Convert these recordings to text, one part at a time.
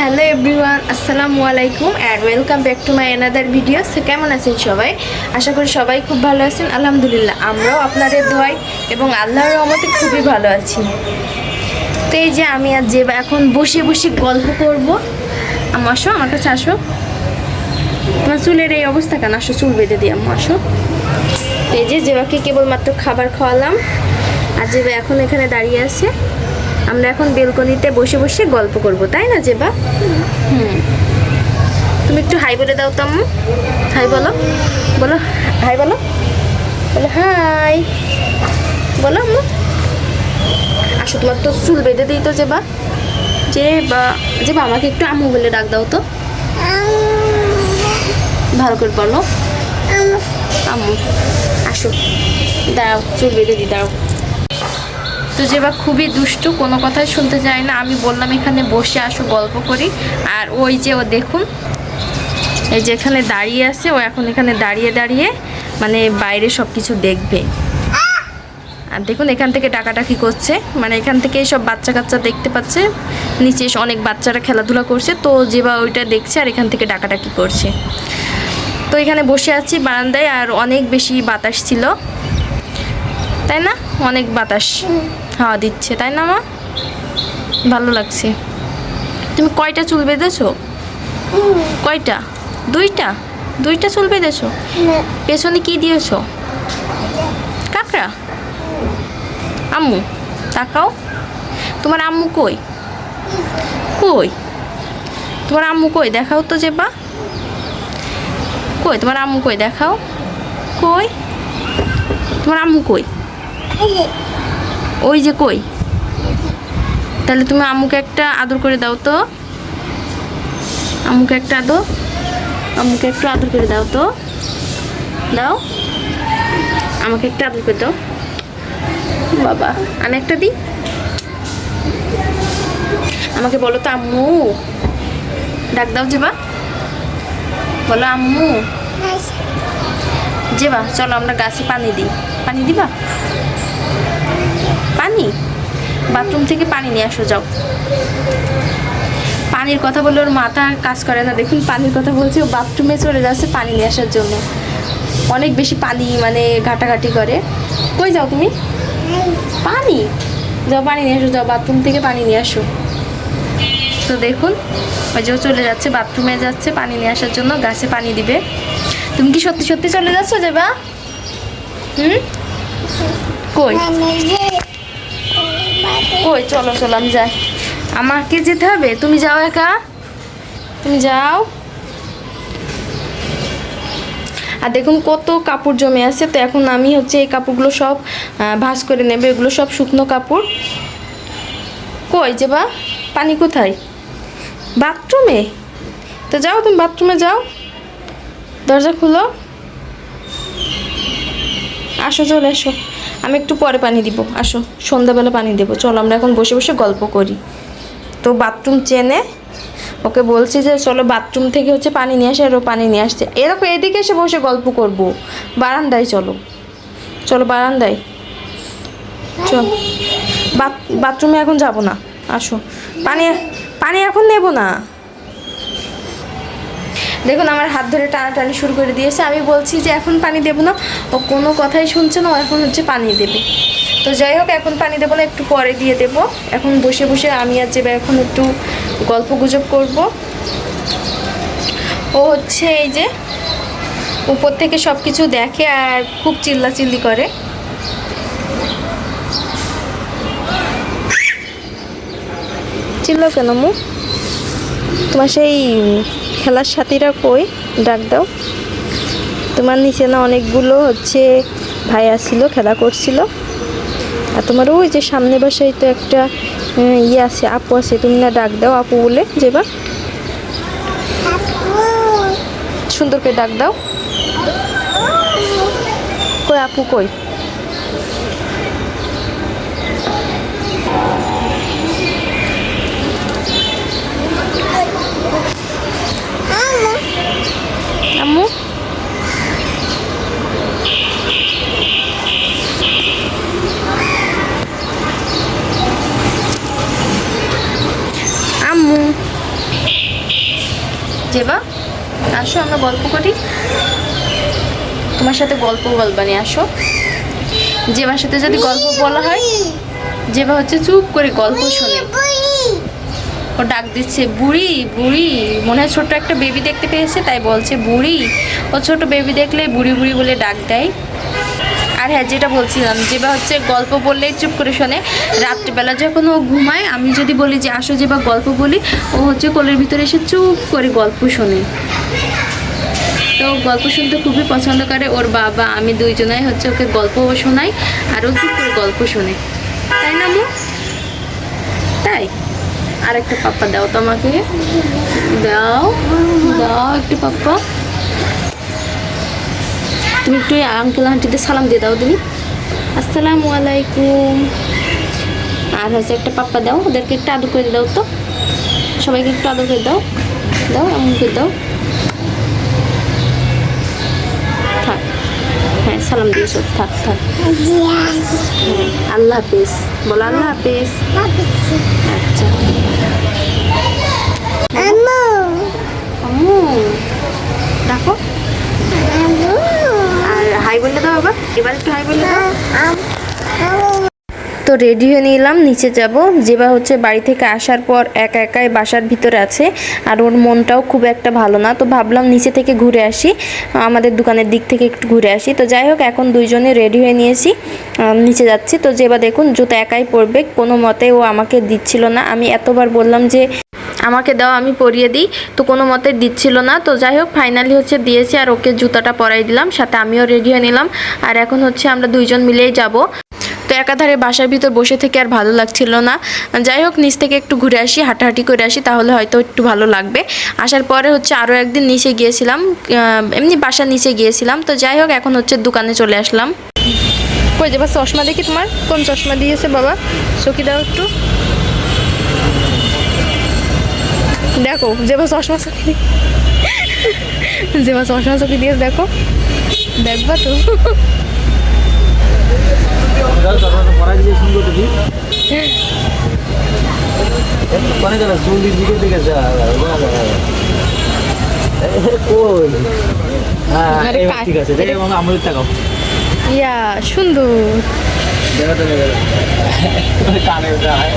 Hello everyone, আসসালামু আলাইকুম and welcome back to my another video so কেমন আছেন সবাই? আশা করি সবাই খুব ভালো আছেন। আলহামদুলিল্লাহ, আমরাও আপনাদের দোয়াই এবং আল্লাহর রহমতে খুবই ভালো আছি। তো এই যে আমি আর যে এখন বসে বসে গল্প করব। আম্মু, আসো আমার কাছে আসো। আমার চুলের এই অবস্থা কেন? আসো, চুল বেঁধে দিই, আম্মু, আসো। এই যে জেবাকে কেবলমাত্র খাবার খাওয়ালাম। আর জেবা এখন এখানে দাঁড়িয়ে আছে। আমরা এখন বেলকনিতে বসে বসে গল্প করব তাই না জেবা? হুম। তুমি একটু হাই বলে দাও তো আম্মু। হাই বলো। বলো হাই বলো। বলো হাই। বলো আম্মু। আসো তোমার তো চুল বেঁধে দিই তো জেবা। যে বা যে বা আমাকে একটু আম্মু বলে ডাক দাও তো। ভালো করে বলো। আম্মু আসো। দাঁড়াও চুল বেঁধে দিই দাঁড়াও। তো যে বা খুবই দুষ্টু, কোনো কথাই শুনতে চায় না। আমি বললাম, এখানে বসে আসো, গল্প করি। আর ওই যে ও দেখুন, এই যে এখানে দাঁড়িয়ে আছে, ও এখন এখানে দাঁড়িয়ে দাঁড়িয়ে মানে বাইরে সব কিছু দেখবে। আর দেখুন, এখান থেকে ডাকাডাকি করছে। মানে এখান থেকে সব বাচ্চা কাচ্চা দেখতে পাচ্ছে। নিচে অনেক বাচ্চারা খেলাধুলা করছে। তো যে বা ওইটা দেখছে আর এখান থেকে ডাকাডাকি করছে। তো এখানে বসে আছি বারান্দায়, আর অনেক বেশি বাতাস ছিল। তাই না? অনেক বাতাস। হাওয়া দিচ্ছে, তাই না মা? ভালো লাগছে। তুমি কয়টা চুল বেঁধেছো? কয়টা? দুইটা? দুইটা চুল বেঁধেছো? পেছনে কি দিয়েছ? কাকড়া? আম্মু, তাকাও। তোমার আম্মু কই? কই? তোমার আম্মু কই? দেখাও তো যে বা। কই? তোমার আম্মু কই? দেখাও। কই? তোমার আম্মু কই? ওই যে কই? তাহলে তুমি আম্মুকে একটা আদর করে দাও তো। আম্মুকে একটা আদর। আম্মুকে একটু আদর করে দাও তো। দাও। আমাকে একটা আদর করে দাও। বাবা আমি একটা দিই আমাকে বলো তো আম্মু। ডাক দাও যেবা বলো আম্মু। যেবা চলো আমরা গাছে পানি দিই। পানি দিবা? পানি? বাথরুম থেকে পানি নিয়ে আসো, যাও। পানির কথা বলে ওর মাথা কাজ করে না। দেখুন, পানির কথা বলছে, ও বাথরুমে চলে যাচ্ছে পানি নিয়ে আসার জন্য। অনেক বেশি পানি মানে ঘাটাঘাটি করে। কই যাও তুমি? পানি। যাও, পানি নিয়ে আসো, যাও, বাথরুম থেকে পানি নিয়ে আসো। তো দেখুন, ওই যে চলে যাচ্ছে, বাথরুমে যাচ্ছে পানি নিয়ে আসার জন্য, গাছে পানি দিবে। তুমি কি সত্যি সত্যি চলে যাচ্ছ যেবা হুম? কই? কই? চলো চলো আমি যাই। আমাকে যেতে হবে? তুমি যাও একা। তুমি যাও। আর দেখুন কত কাপড় জমে আছে। তো এখন আমি হচ্ছে এই কাপড়গুলো সব ভাঁজ করে নেবে। এগুলো সব শুকনো কাপড়। কই যে বা? পানি কোথায়? বাথরুমে? তো যাও তুমি বাথরুমে যাও। দরজা খুলো। আসো চলে এসো। আমি একটু পরে পানি দিব। আসো, সন্ধ্যাবেলা পানি দেবো। চলো, আমরা এখন বসে বসে গল্প করি। তো বাথরুম চেনে ওকে বলছি যে, চলো বাথরুম থেকে হচ্ছে পানি নিয়ে আসে, আর ও পানি নিয়ে আসছে। এরকম এদিকে এসে বসে গল্প করব। বারান্দায় চলো। চলো, বারান্দায়। চল। বাথরুমে এখন যাব না। আসো। পানি পানি এখন নেব না। দেখুন আমার হাত ধরে টানাটানি শুরু করে দিয়েছে। আমি বলছি যে, এখন পানি দেবো না। ও কোনো কথাই শুনছে না, ও এখন হচ্ছে পানি দেবে। তো যাই হোক, এখন পানি দেবো না, একটু পরে দিয়ে দেবো। এখন বসে বসে আমি আর যে এখন একটু গল্প গুজব করব। ও হচ্ছে এই যে, উপর থেকে সব কিছু দেখে আর খুব চিল্লাচিল্লি করে। চিল্লা কেন মু? তোমার সেই খেলার সাথীরা কই? ডাক দাও। তোমার নিচে না অনেকগুলো হচ্ছে ভাই আসছিল খেলা করছিল। আর তোমার ওই যে সামনে বাসায় তো একটা ইয়ে আছে, আপু আছে, তুমি না ডাক দাও আপু বলে, যেবা। সুন্দর করে ডাক দাও। কই আপু কই আম্মু আম্মু জেবা আসো আমরা গল্প করি। তোমার সাথে গল্প বলবানি আসো। জেবার সাথে যদি গল্প বলা হয় জেবা হচ্ছে চুপ করে গল্প শোনে। ও ডাক দিচ্ছে, বুড়ি বুড়ি, মনে হয় ছোট্ট একটা বেবি দেখতে পেয়েছে, তাই বলছে, বুড়ি। ও ছোট বেবি দেখলে বুড়ি বুড়ি বলে ডাক দেয়। আর হ্যাঁ যেটা বলছিলাম যেবা হচ্ছে গল্প বললেই চুপ করে শোনে। রাত্রিবেলা যখন ও ঘুমায়, আমি যদি বলি যে, আসো যেবা গল্প বলি, ও হচ্ছে কোলের ভিতরে এসে চুপ করে গল্প শোনে। তো গল্প শুনতে খুবই পছন্দ করে। ওর বাবা, আমি দুইজনাই হচ্ছে ওকে গল্প শোনাই, আর ও চুপ করে গল্প শোনে। তাই না, মু? তাই? আর একটা পাপ্পা দাও তো আমাকে। দাও দাও একটা পাপ্পা। তুমি একটু আঙ্কেল আন্টিদের সালাম দিয়ে দাও তুমি। আসসালামু আলাইকুম। আর হচ্ছে একটা পাপ্পা দাও, ওদেরকে একটু আদর করে দাও তো। সবাইকে একটু আদর করে দাও। দাও, এমন করে দাও। থাক। হ্যাঁ সালাম দিয়ে সব থাক থাক। আল্লাহ হাফিজ। বলো আল্লাহ হাফিজ। আচ্ছা। আম্মু। দেখো আর হাই বললে দাও বাবা এবার একটু হাই বললে দাও। তো রেডি হয়ে নিলাম, নিচে যাব। যেবা হচ্ছে বাড়ি থেকে আসার পর একা একাই বাসার ভিতরে আছে, আর ওর মনটাও খুব একটা ভালো না। তো ভাবলাম নিচে থেকে ঘুরে আসি, আমাদের দোকানের দিক থেকে একটু ঘুরে আসি। তো যাই হোক, এখন দুইজনে রেডি হয়ে নিয়েছি নিচে যাচ্ছি। তো যেবা দেখুন, জুতো একাই পরবে, কোনো মতে ও আমাকে দিচ্ছিল না। আমি এতবার বললাম যে আমাকে দাও, আমি পরিয়ে দিই, তো কোনো মতে দিচ্ছিল না। তো যাই হোক ফাইনালি হচ্ছে দিয়েছি, আর ওকে জুতাটা পরাই দিলাম, সাথে আমিও রেডি হয়ে নিলাম। আর এখন হচ্ছে আমরা দুইজন মিলেই যাব। তো একাধারে বাসার ভিতর বসে থেকে আর ভালো লাগছিল না। যাই হোক, নিচ থেকে একটু ঘুরে আসি, হাঁটাহাঁটি করে আসি, তাহলে হয়তো একটু ভালো লাগবে। আসার পরে হচ্ছে আরও একদিন নিচে গিয়েছিলাম এমনি বাসার নিচে গিয়েছিলাম। তো যাই হোক, এখন হচ্ছে দোকানে চলে আসলাম। কই যাবা, চশমা দেখি তোমার? কোন চশমা দিয়েছে বাবা? চকি দাও একটু। দেখো, যেবা চশমা চকি যেবা চশমা চকি দিয়েছে দেখো। দেখবা তো পড়াই দিয়ে সুন্দর দেখি অনেক গেল চল্লিশ দিকে দিকে যা কই হ্যাঁ আরে এবার কাজ- ঠিক আছে ইয়া সুন্দর। দেখা তো দেখা কানে যায়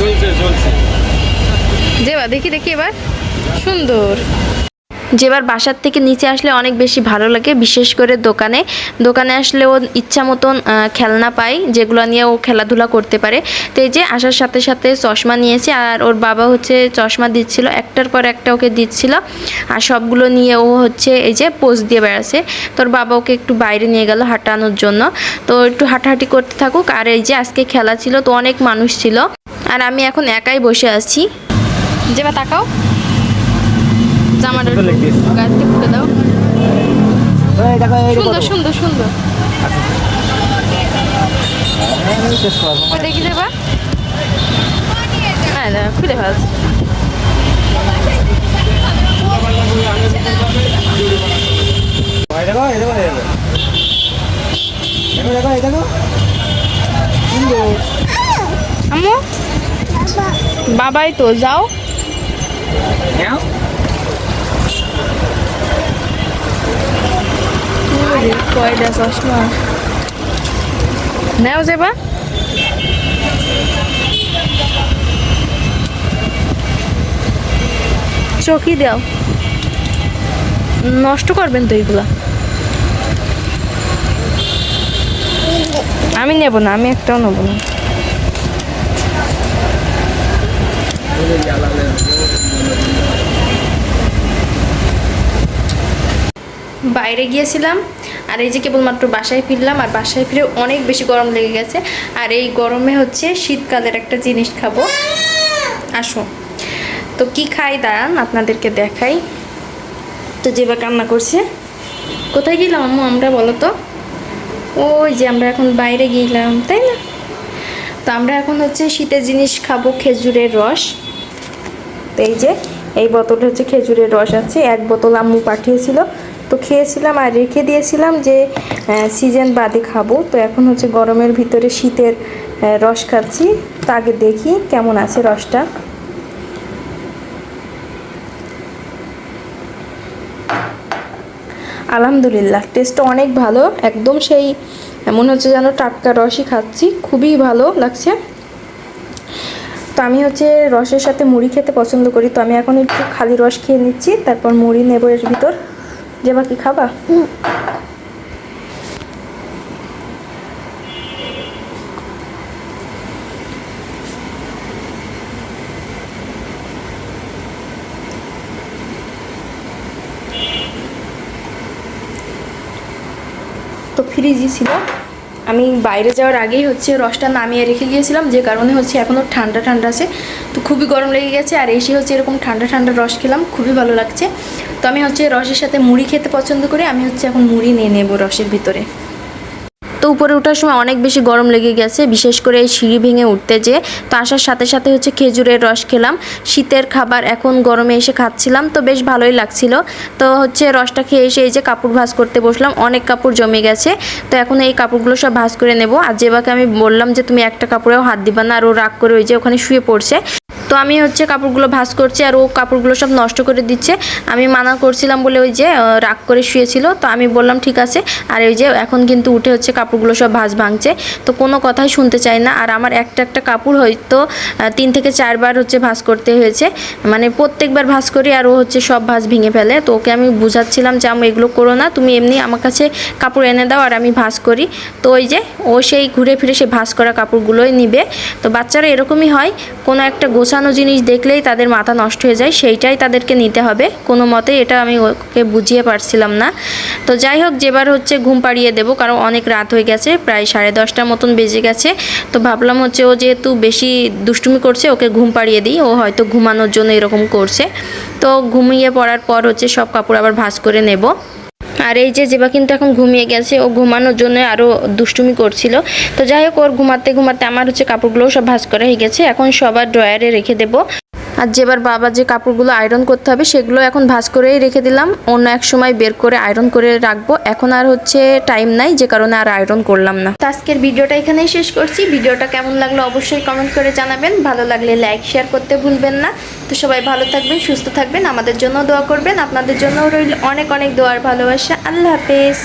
চলছে চলছে। যেবা দেখি দেখি এবার। সুন্দর। যেবার বাসার থেকে নিচে আসলে অনেক বেশি ভালো লাগে, বিশেষ করে দোকানে। দোকানে আসলে ও ইচ্ছা মতন খেলনা পায় যেগুলো নিয়ে ও খেলাধুলা করতে পারে। তো এই যে আসার সাথে সাথে চশমা নিয়েছে, আর ওর বাবা হচ্ছে চশমা দিচ্ছিল, একটার পর একটা ওকে দিচ্ছিল। আর সবগুলো নিয়ে ও হচ্ছে এই যে পোজ দিয়ে বেড়াচ্ছে। তোর বাবা ওকে একটু বাইরে নিয়ে গেল হাঁটানোর জন্য। তো একটু হাঁটাহাঁটি করতে থাকুক। আর এই যে আজকে খেলা ছিল, তো অনেক মানুষ ছিল। আর আমি এখন একাই বসে আছি। যেবা তাকাও। জামাটা। গাড়িতে ফুটে দাও। সুন্দর সুন্দর সুন্দর। দেখি দেবা হ্যাঁ না খুলে ফেলছি। দেখো দেখো দেখো। দেখো আম্মু? বাবাই তো যাও। কয়টা? চশমা নাও যাবা। চকি দাও। নষ্ট করবেন তো এইগুলা আমি নেব না, আমি একটাও নেব না। বাইরে গিয়েছিলাম। আর এই যে কেবলমাত্র বাসায় ফিরলাম, আর বাসায় ফিরে অনেক বেশি গরম লেগে গেছে। আর এই গরমে হচ্ছে শীতকালের একটা জিনিস খাব। আসো। তো কি খাই? দাঁড়ান, আপনাদেরকে দেখাই। তো যেবা কান্না করছে। কোথায় গেলাম আম্মু, আমরা বলো তো? ওই যে আমরা এখন বাইরে গেলাম, তাই না? তো আমরা এখন হচ্ছে শীতের জিনিস খাব, খেজুরের রস। তো এই যে, এই বোতলটা হচ্ছে খেজুরের রস আছে। এক বোতল আম্মু পাঠিয়েছিল। তো খেয়েছিলাম আর রেখে দিয়েছিলাম যে সিজন বাদে খাব। তো এখন হচ্ছে গরমের ভিতরে শীতের রস খাচ্ছি। তো আগে দেখি কেমন আছে রসটা। আলহামদুলিল্লাহ টেস্টটা অনেক ভালো। একদম সেই, মনে হচ্ছে যেন টাটকা রসই খাচ্ছি। খুবই ভালো লাগছে। তো আমি হচ্ছে রসের সাথে মুড়ি খেতে পছন্দ করি। তো আমি এখন একটু খালি রস খেয়ে নিচ্ছি, তারপর মুড়ি নেব এর ভিতর। যে বাকি খাবা? তো ফ্রিজই ছিল। আমি বাইরে যাওয়ার আগেই হচ্ছে রসটা নামিয়ে রেখে গিয়েছিলাম, যে কারণে হচ্ছে এখনও ঠান্ডা ঠান্ডা আছে। তো খুবই গরম লেগে গেছে, আর এসে হচ্ছে এরকম ঠান্ডা ঠান্ডা রস খেলাম, খুবই ভালো লাগছে। তো আমি হচ্ছে রসের সাথে মুড়ি খেতে পছন্দ করি, আমি হচ্ছে এখন মুড়ি নিয়ে নেব রসের ভিতরে। তো উপরে ওঠার সময় অনেক বেশি গরম লেগে গেছে, বিশেষ করে এই সিঁড়ি ভেঙে উঠতে যে তো আসার সাথে সাথে হচ্ছে খেজুরের রস খেলাম। শীতের খাবার এখন গরমে এসে খাচ্ছিলাম, তো বেশ ভালোই লাগছিল। তো হচ্ছে রসটা খেয়ে এসে এই যে কাপড় ভাঁজ করতে বসলাম, অনেক কাপড় জমে গেছে। তো এখন এই কাপড়গুলো সব ভাঁজ করে নেব। আর যেবাকে আমি বললাম যে, তুমি একটা কাপড়েও হাত দিবা না, আর ও রাগ করে ওই যে ওখানে শুয়ে পড়ছে। তো আমি হচ্ছে কাপড়গুলো ভাঁজ করছি আর ও কাপড়গুলো সব নষ্ট করে দিচ্ছে। আমি মানা করছিলাম বলে ওই যে রাগ করে শুয়েছিল। তো আমি বললাম, ঠিক আছে। আর ওই যে এখন কিন্তু উঠে হচ্ছে কাপড়গুলো সব ভাঁজ ভাঙছে। তো কোনো কথাই শুনতে চাই না। আর আমার একটা একটা কাপড় হয়তো তিন থেকে চারবার হচ্ছে ভাঁজ করতে হয়েছে। মানে প্রত্যেকবার ভাঁজ করি আর ও হচ্ছে সব ভাঁজ ভেঙে ফেলে। তো ওকে আমি বুঝাচ্ছিলাম যে আমি এগুলো করো না। তুমি এমনি আমার কাছে কাপড় এনে দাও আর আমি ভাঁজ করি। তো ওই যে ও সেই ঘুরে ফিরে সে ভাঁজ করা কাপড়গুলোই নিবে। তো বাচ্চারা এরকমই হয়। কোনো একটা গোছানো জিনিস দেখলেই তাদের মাথা নষ্ট হয়ে যায়, সেইটাই তাদেরকে নিতে হবে। কোনো মতে এটা আমি ওকে বুঝিয়ে পারছিলাম না। তো যাই হোক, যেবার হচ্ছে ঘুম পাড়িয়ে দেবো, কারণ অনেক রাত হয়ে গেছে, প্রায় সাড়ে দশটার মতন বেজে গেছে। তো ভাবলাম হচ্ছে ও যেহেতু বেশি দুষ্টুমি করছে, ওকে ঘুম পাড়িয়ে দিই, ও হয়তো ঘুমানোর জন্য এরকম করছে। তো ঘুমিয়ে পড়ার পর হচ্ছে সব কাপড় আবার ভাঁজ করে নেব। আর এই যে জেবা কিন্তু এখন ঘুমিয়ে গেছে, ও ঘুমানোর জন্য আরও দুষ্টুমি করছিল। তো যাই হোক, ওর ঘুমাতে ঘুমাতে আমার হচ্ছে কাপড়গুলোও সব ভাঁজ করা হয়ে গেছে। এখন সবার ড্রয়ারে রেখে দেবো। আর যেবার বাবা যে কাপড়গুলো আয়রন করতে হবে, সেগুলো এখন ভাঁজ করেই রেখে দিলাম। অন্য এক সময় বের করে আয়রন করে রাখব। এখন আর হচ্ছে টাইম নাই, যে কারণে আর আয়রন করলাম না। আজকের ভিডিওটা এখানেই শেষ করছি। ভিডিওটা কেমন লাগল অবশ্যই কমেন্ট করে জানাবেন। ভালো লাগলে লাইক শেয়ার করতে ভুলবেন না। তো সবাই ভালো থাকবেন, সুস্থ থাকবেন, আমাদের জন্য দোয়া করবেন। আপনাদের জন্য রইল অনেক অনেক দোয়ার ভালোবাসা। আল্লাহ হাফেজ।